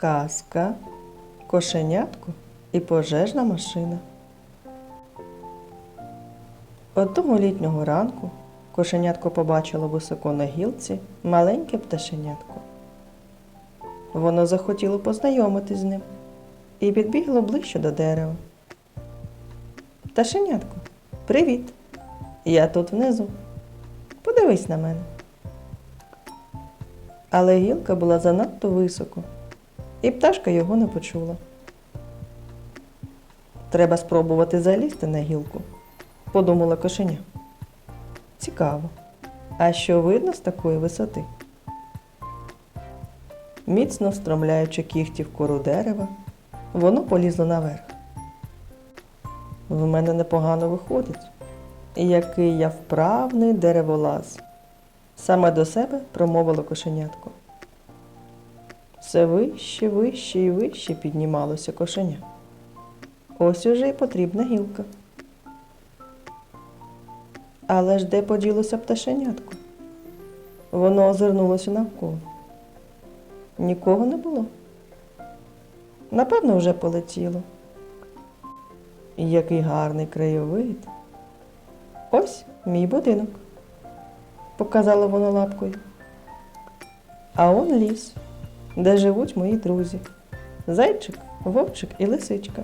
казка, кошенятко і пожежна машина. Одного літнього ранку кошенятко побачило високо на гілці маленьке пташенятко. Воно захотіло познайомитись з ним і підбігло ближче до дерева. Пташенятко, привіт! Я тут внизу. Подивись на мене. Але гілка була занадто високо, і пташка його не почула. Треба спробувати залізти на гілку, подумала кошеня. Цікаво. А що видно з такої висоти? Міцно встромляючи кігті в кору дерева, воно полізло наверх. В мене непогано виходить. Який я вправний дереволаз. Саме до себе промовило кошенятко. Все вище, вище і вище піднімалося кошеня. Ось уже й потрібна гілка. Але ж де поділося пташенятко? Воно озирнулося навколо. Нікого не було. Напевно, вже полетіло. Який гарний краєвид. Ось мій будинок, показала вона лапкою. А он ліс, де живуть мої друзі. Зайчик, вовчик і лисичка.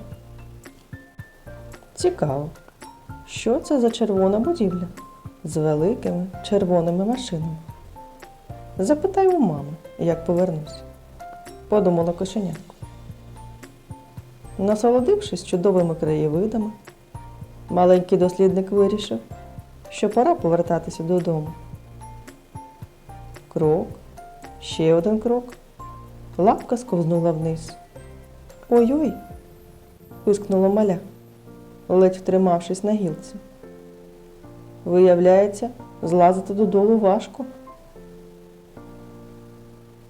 Цікаво, що це за червона будівля з великими червоними машинами. Запитай у мами, як повернусь, подумала кошенятко. Насолодившись чудовими краєвидами, маленький дослідник вирішив, що пора повертатися додому. Крок, ще один крок. Лапка сковзнула вниз. Ой-ой, пискнула маля, ледь втримавшись на гілці. Виявляється, злазити додолу важко.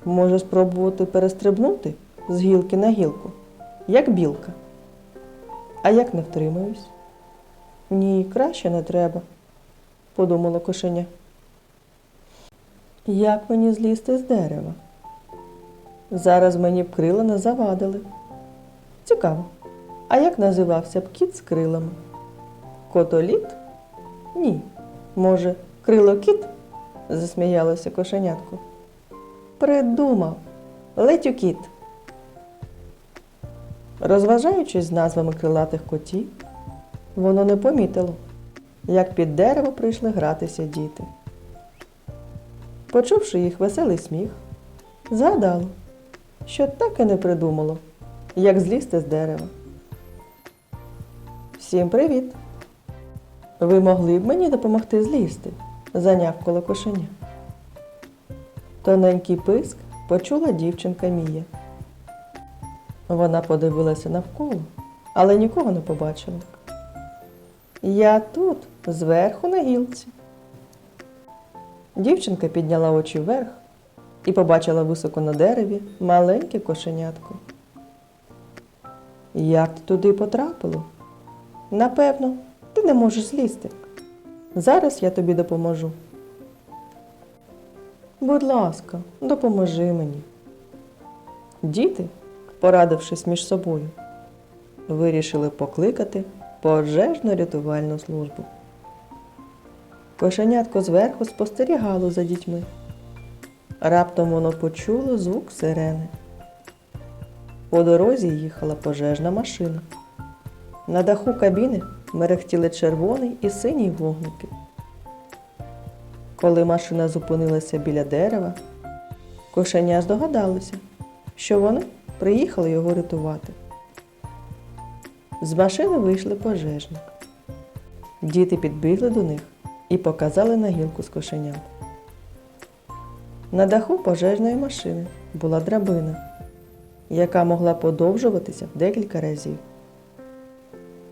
Може спробувати перестрибнути з гілки на гілку, як білка. А як не втримаюсь? Ні, краще не треба, подумала кошеня. Як мені злізти з дерева? Зараз мені б крила не завадили. Цікаво, а як називався б кіт з крилами? Котоліт? Ні. Може, крилокіт? засміялося кошенятко. Придумав. Летюкіт. Розважаючись з назвами крилатих котів, воно не помітило, як під дерево прийшли гратися діти. Почувши їх веселий сміх, згадало, що так і не придумало, як злізти з дерева. Всім привіт! Ви могли б мені допомогти злізти, зайняв коло кошеня. Тоненький писк почула дівчинка Мія. Вона подивилася навколо, але нікого не побачила. Я тут, зверху на гілці. Дівчинка підняла очі вверх і побачила високо на дереві маленьке кошенятко. Як ти туди потрапило? Напевно, ти не можеш злізти. Зараз я тобі допоможу. Будь ласка, допоможи мені. Діти, порадившись між собою, вирішили покликати пожежну рятувальну службу. Кошенятко зверху спостерігало за дітьми. Раптом воно почуло звук сирени. По дорозі їхала пожежна машина. На даху кабіни мерехтіли червоний і синій вогники. Коли машина зупинилася біля дерева, кошеня здогадалося, що вони приїхали його рятувати. З машини вийшли пожежники. Діти підбігли до них і показали на гілку з кошеням. На даху пожежної машини була драбина, яка могла подовжуватися в декілька разів.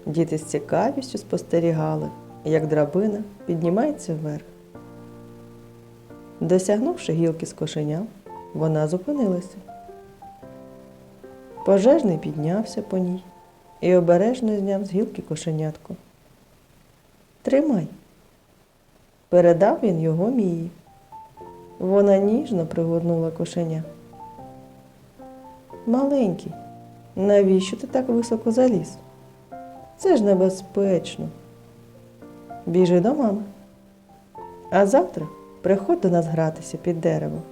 Діти з цікавістю спостерігали, як драбина піднімається вверх. Досягнувши гілки з кошеням, вона зупинилася. Пожежний піднявся по ній і обережно зняв з гілки кошенятко. Тримай. Передав він його Мії. Вона ніжно пригорнула кошеня. Маленький, навіщо ти так високо заліз? Це ж небезпечно. Біжи до мами. А завтра приходь до нас гратися під деревом.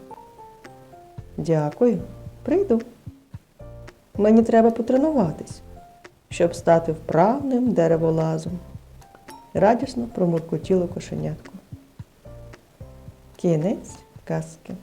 Дякую, прийду. Мені треба потренуватись, щоб стати вправним дереволазом. Радісно промуркотіло кошенятко. Кінець казки.